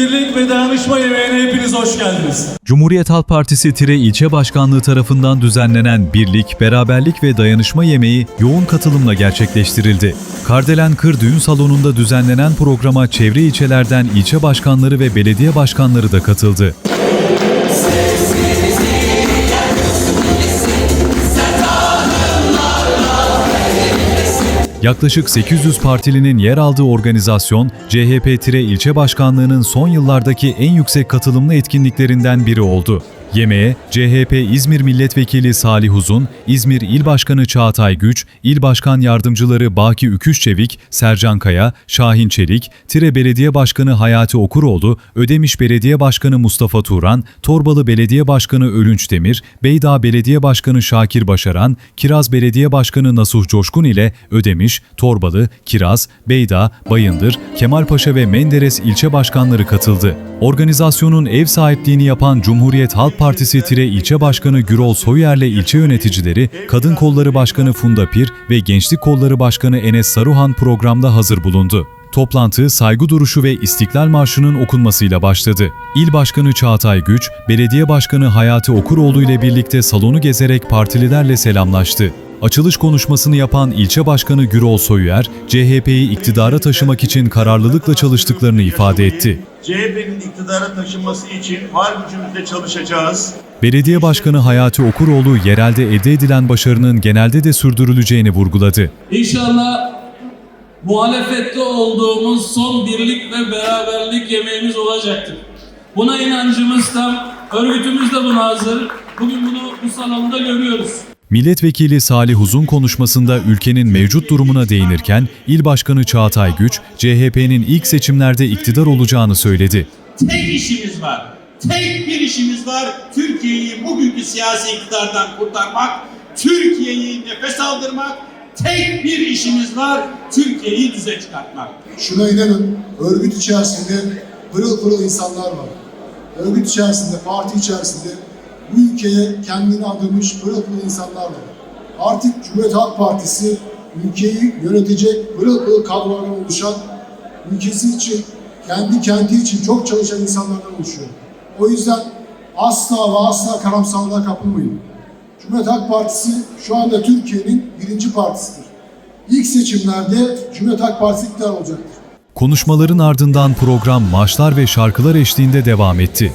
birlik ve dayanışma yemeğine hepiniz hoş geldiniz. Cumhuriyet Halk Partisi Tire İlçe Başkanlığı tarafından düzenlenen Birlik, Beraberlik ve Dayanışma Yemeği yoğun katılımla gerçekleştirildi. Kardelen Kır Düğün Salonu'nda düzenlenen programa çevre ilçelerden ilçe başkanları ve belediye başkanları da katıldı. Yaklaşık 800 partilinin yer aldığı organizasyon, CHP-Tire ilçe başkanlığının son yıllardaki en yüksek katılımlı etkinliklerinden biri oldu. Yemeğe CHP İzmir Milletvekili Salih Uzun, İzmir İl Başkanı Çağatay Güç, İl Başkan Yardımcıları Baki Üküşçevik, Sercan Kaya, Şahin Çelik, Tire Belediye Başkanı Hayati Okuroğlu, Ödemiş Belediye Başkanı Mustafa Turan, Torbalı Belediye Başkanı Ölünç Demir, Beydağ Belediye Başkanı Şakir Başaran, Kiraz Belediye Başkanı Nasuh Coşkun ile Ödemiş, Torbalı, Kiraz, Beydağ, Bayındır, Kemalpaşa ve Menderes ilçe başkanları katıldı. Organizasyonun ev sahipliğini yapan Cumhuriyet Halk Partisi Tire ilçe başkanı Gürol Soyer'le ilçe yöneticileri, Kadın Kolları Başkanı Funda Pir ve Gençlik Kolları Başkanı Enes Saruhan programda hazır bulundu. Toplantı saygı duruşu ve İstiklal Marşı'nın okunmasıyla başladı. İl Başkanı Çağatay Güç, Belediye Başkanı Hayati Okuroğlu ile birlikte salonu gezerek partililerle selamlaştı. Açılış konuşmasını yapan ilçe başkanı Gürol Soyuer, CHP'yi iktidara taşımak için kararlılıkla çalıştıklarını ifade etti. CHP'nin iktidara taşınması için var gücümüzle çalışacağız. Belediye Başkanı Hayati Okuroğlu yerelde elde edilen başarının genelde de sürdürüleceğini vurguladı. İnşallah muhalefette olduğumuz son birlik ve beraberlik yemeğimiz olacaktır. Buna inancımız tam, örgütümüz de buna hazır. Bugün bunu bu salonda görüyoruz. Milletvekili Salih Uzun konuşmasında ülkenin mevcut durumuna değinirken, İl Başkanı Çağatay Güç, CHP'nin ilk seçimlerde iktidar olacağını söyledi. tek işimiz var. Tek bir işimiz var. Türkiye'yi bugünkü siyasi iktidardan kurtarmak, Türkiye'yi nefes aldırmak. Tek bir işimiz var. Türkiye'yi düze çıkartmak. Şuna inanın, örgüt içerisinde pırıl pırıl insanlar var. Örgüt içerisinde, parti içerisinde bu ülkeye kendini adamış pırıl pırıl insanlar var. Artık Cumhuriyet Halk Partisi ülkeyi yönetecek pırıl pırıl kadrolardan oluşan, ülkesi için, kendi kenti için çok çalışan insanlardan oluşuyor. O yüzden asla ve asla karamsarlığa kapılmayın. Cumhuriyet Halk Partisi şu anda Türkiye'nin birinci partisidir. İlk seçimlerde Cumhuriyet Halk Partisi iktidar olacaktır. Konuşmaların ardından program maçlar ve şarkılar eşliğinde devam etti.